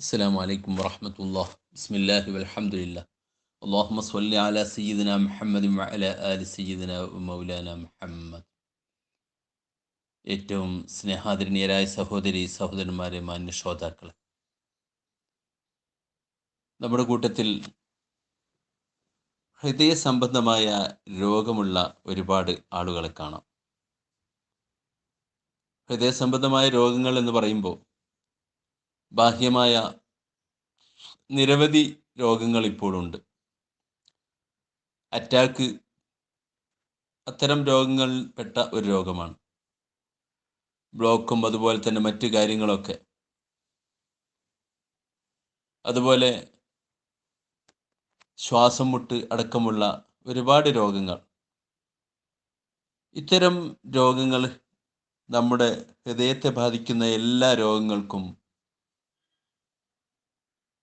السلام عليكم ورحمة الله بسم الله والحمد لله اللهم صل على سيدنا محمد وعلى آل سيدنا ومولانا محمد ഏറ്റവും സ്നേഹാദരണീയരായ സഹോദരി സഹോദരന്മാരെ മാന്യ ശ്രോതാക്കളെ നമ്മുടെ കൂട്ടത്തിൽ ഹൃദയ സംബന്ധമായ രോഗമുള്ള ഒരുപാട് ആളുകളെ കാണാം ഹൃദയ സംബന്ധമായ രോഗങ്ങൾ എന്ന് പറയുമ്പോൾ ബാഹ്യമായ നിരവധി രോഗങ്ങൾ ഇപ്പോഴുണ്ട്. അറ്റാക്ക് അത്തരം രോഗങ്ങളിൽ പെട്ട ഒരു രോഗമാണ്. ബ്ലോക്കും അതുപോലെ തന്നെ മറ്റു കാര്യങ്ങളൊക്കെ. അതുപോലെ ശ്വാസം മുട്ട് അടക്കമുള്ള ഒരുപാട് രോഗങ്ങൾ. ഇത്തരം രോഗങ്ങൾ നമ്മുടെ ഹൃദയത്തെ ബാധിക്കുന്ന എല്ലാ രോഗങ്ങൾക്കും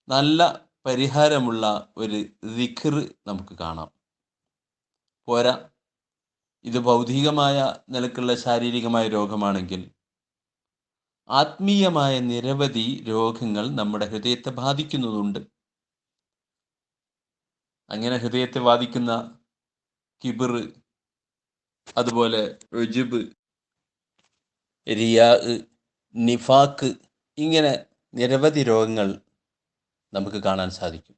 നല്ല പരിഹാരമുള്ള ഒരു ദിഖർ നമുക്ക് കാണാം. പോരാ. ഇത് ഭൗതികമായ നിലക്കുള്ള ശാരീരികമായ രോഗമാണെങ്കിൽ ആത്മീയമായ നിരവധി രോഗങ്ങൾ നമ്മുടെ ഹൃദയത്തെ ബാധിക്കുന്നതുണ്ട്. അങ്ങനെ ഹൃദയത്തെ ബാധിക്കുന്ന കിബിർ അതുപോലെ റുജുബ് റിയാ നിഫാക്ക് ഇങ്ങനെ നിരവധി രോഗങ്ങൾ നമുക്ക് കാണാൻ സാധിക്കും.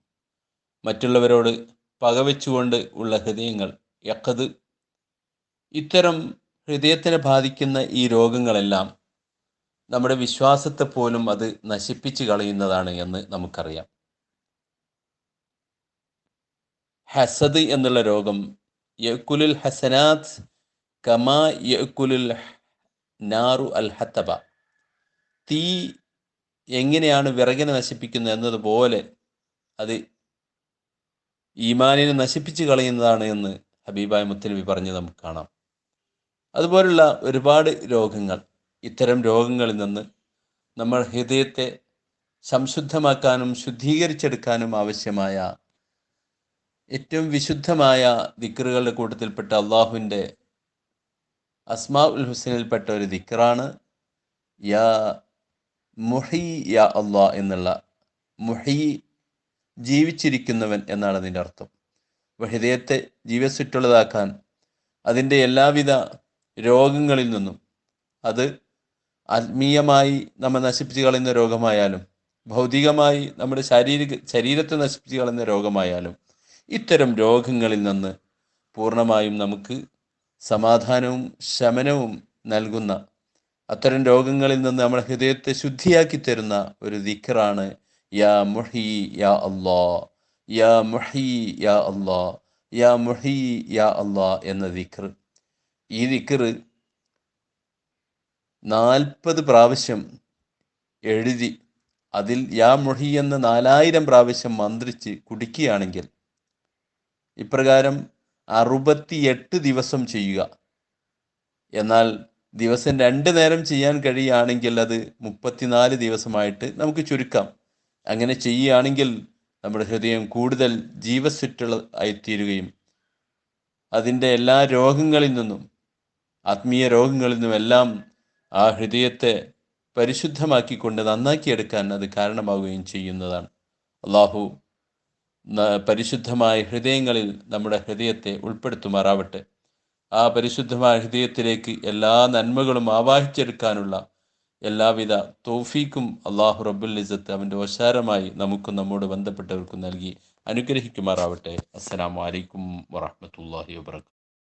മറ്റുള്ളവരോട് പകവെച്ചുകൊണ്ട് ഉള്ള ഹൃദയങ്ങൾ യക്കത് ഇത്തരം ഹൃദയത്തിനെ ബാധിക്കുന്ന ഈ രോഗങ്ങളെല്ലാം നമ്മുടെ വിശ്വാസത്തെ പോലും അത് നശിപ്പിച്ച് കളയുന്നതാണ് എന്ന് നമുക്കറിയാം. ഹസദ് എന്നുള്ള രോഗം യക്കുലുൽ ഹസനാത് കമാ യക്കുലുൽ നാറു അൽ ഹത്തബ. തീ എങ്ങനെയാണ് വിറകിനെ നശിപ്പിക്കുന്നത് എന്നതുപോലെ അത് ഈമാനിനെ നശിപ്പിച്ച് കളയുന്നതാണ് എന്ന് ഹബീബായ മുത്തനബി പറഞ്ഞ് നമുക്ക് കാണാം. അതുപോലുള്ള ഒരുപാട് രോഗങ്ങൾ ഇത്തരം രോഗങ്ങളിൽ നിന്ന് നമ്മൾ ഹൃദയത്തെ സംശുദ്ധമാക്കാനും ശുദ്ധീകരിച്ചെടുക്കാനും ആവശ്യമായ ഏറ്റവും വിശുദ്ധമായ ദിക്കറുകളുടെ കൂട്ടത്തിൽപ്പെട്ട അള്ളാഹുവിന്റെ അസ്മാ ഉൽ ഹുസനിൽപ്പെട്ട ഒരു ദിക്കറാണ് യാ മുഹി യാ അള്ളാ എന്നുള്ള മുഹി ജീവിച്ചിരിക്കുന്നവൻ എന്നാണ് അതിന്റെ അർത്ഥം. ഹൃദയത്തെ ജീവസ്വിറ്റുള്ളതാക്കാൻ അതിന്റെ എല്ലാവിധ രോഗങ്ങളിൽ നിന്നും അത് ആത്മീയമായി നമ്മൾ നശിപ്പിച്ച് കളയുന്ന രോഗമായാലും ഭൗതികമായി നമ്മുടെ ശാരീരിക ശരീരത്തെ നശിപ്പിച്ച് കളയുന്ന രോഗമായാലും ഇത്തരം രോഗങ്ങളിൽ നിന്ന് പൂർണമായും നമുക്ക് സമാധാനവും ശമനവും നൽകുന്ന അത്തരം രോഗങ്ങളിൽ നിന്ന് നമ്മുടെ ഹൃദയത്തെ ശുദ്ധിയാക്കി തരുന്ന ഒരു ദിഖറാണ് യാ മുഹി യാ അള്ളാ യാ മുഹി യാ അള്ളാ യാ മുഹി യാ അള്ളാ എന്ന ദിഖർ ഈ ദിഖർ നാൽപ്പത് പ്രാവശ്യം എഴുതി അതിൽ യാ മുഹി എന്ന് നാലായിരം പ്രാവശ്യം മന്ത്രിച്ച് കുടിക്കുകയാണെങ്കിൽ ഇപ്രകാരം അറുപത്തിയെട്ട് ദിവസം ചെയ്യുക. എന്നാൽ ദിവസം രണ്ട് നേരം ചെയ്യാൻ കഴിയുകയാണെങ്കിൽ അത് മുപ്പത്തിനാല് ദിവസമായിട്ട് നമുക്ക് ചുരുക്കാം. അങ്ങനെ ചെയ്യുകയാണെങ്കിൽ നമ്മുടെ ഹൃദയം കൂടുതൽ ജീവസുറ്റുള്ള ആയിത്തീരുകയും അതിന്റെ എല്ലാ രോഗങ്ങളിൽ നിന്നും ആത്മീയ രോഗങ്ങളിൽ നിന്നും എല്ലാം ആ ഹൃദയത്തെ പരിശുദ്ധമാക്കിക്കൊണ്ട് നന്നാക്കിയെടുക്കാൻ അത് കാരണമാവുകയും ചെയ്യുന്നതാണ്. അള്ളാഹു പരിശുദ്ധമായ ഹൃദയങ്ങളിൽ നമ്മുടെ ഹൃദയത്തെ ഉൾപ്പെടുത്തുമാറാവട്ടെ. ആ പരിശുദ്ധമായ ഹൃദയത്തിലേക്ക് എല്ലാ നന്മകളും ആവാഹിച്ചെടുക്കാനുള്ള എല്ലാവിധ തോഫീക്കും അള്ളാഹു റബ്ബുൽ ഇസത്ത് അവന്റെ ഓശാരമായി നമുക്കും നമ്മോട് ബന്ധപ്പെട്ടവർക്കും നൽകി അനുഗ്രഹിക്കുമാറാവട്ടെ. അസ്സലാമു അലൈക്കും വറഹമത്തല്ലാഹി വാബർക്കാത്തു